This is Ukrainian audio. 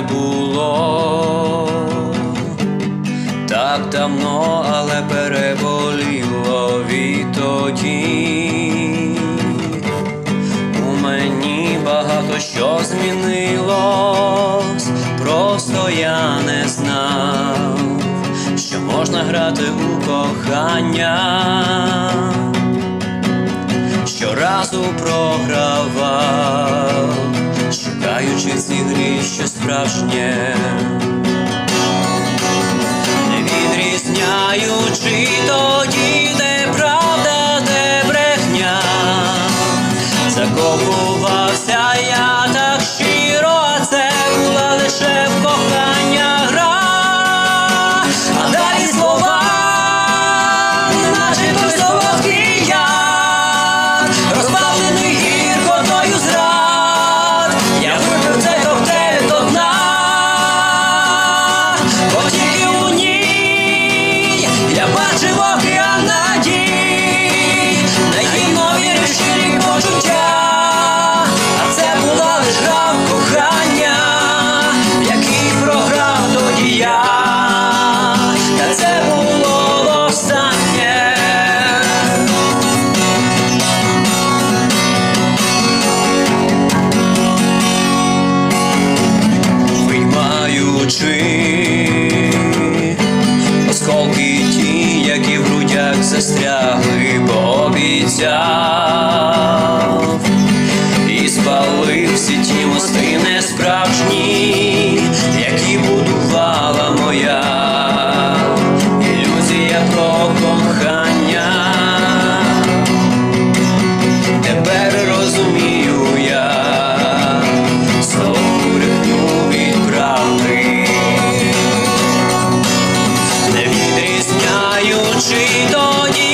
було так давно, але переболіло відтоді. У мені багато що змінилось, просто я не знав, що можна грати у кохання. Щоразу програвав, шукаючи грі що справжнє, не відрізняючи тоді, де правда, де брехня, закохувався я так щиро, а це була лише в кохання гра, а далі слова, наче виймаючи осколки ті, які в грудях застрягли, бо обіцяв і спалив всі ті мости несправжні. your